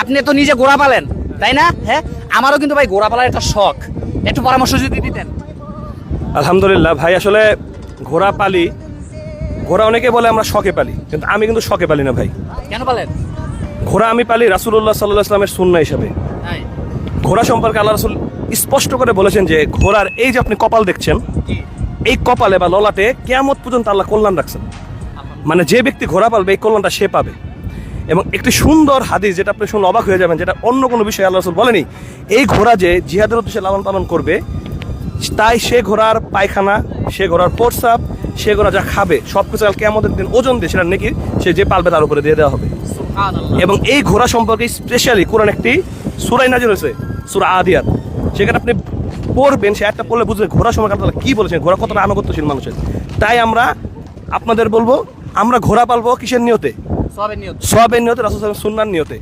আপনি তো নিজে ঘোড়া পালেন তাই না? হ্যাঁ? আমারও কিন্তু ভাই ঘোড়া পালার একটা শখ। একটু পরামর্শ যদি দিতেন। আলহামদুলিল্লাহ ভাই আসলে ঘোড়া পালি ঘোড়া অনেকে বলে আমরা শখে পালি কিন্তু আমি কিন্তু শখে পালি না ভাই। কেন পালেন? ঘোড়া আমি পালি রাসুল্লাহ সাল্লাহ ইসলামের সুন্না হিসাবে। ঘোড়া সম্পর্কে আল্লাহ রাসুল স্পষ্ট করে বলেছেন যে ঘোড়ার এই যে আপনি কপাল দেখছেন এই কপালে বা ললাটে কেমত পর্যন্ত আল্লাহ কল্যাণ রাখছেন। মানে যে ব্যক্তি ঘোড়া পালবে এই কল্যাণটা সে পাবে। এবং একটি সুন্দর হাদিস যেটা আপনি শুনলে অবাক হয়ে যাবেন যেটা অন্য কোনো বিষয়ে আল্লাহ রসুল বলেনি। এই ঘোড়া যে জিহাদের উদ্দেশ্যে লালন পালন করবে তাই সে ঘোড়ার পায়খানা সে ঘোড়ার প্রস্রাব সে ঘোড়া যা খাবে সব কিছু কাল কেমতের দিন ওজন দিয়ে সেটা নাকি সে যে পালবে তার উপরে দিয়ে দেওয়া হবে। এবং এই ঘোড়া সম্পর্কে স্পেশালি কোরআন একটি সুরাই নাজির হয়েছে সুরা আদিয়াত। সেখানে আপনি পড়বেন সে একটা পড়লে বুঝবেন ঘোড়া সম্পর্কে আল্লাহ কি বলেছেন। ঘোড়া কতটা আনুগত্যশীল মানুষের। তাই আমরা আপনাদের বলব আমরা ঘোড়া পালবো কিসের নিয়তে? সবের নিয়ত। রাসুল সুন্নার নিয়তে।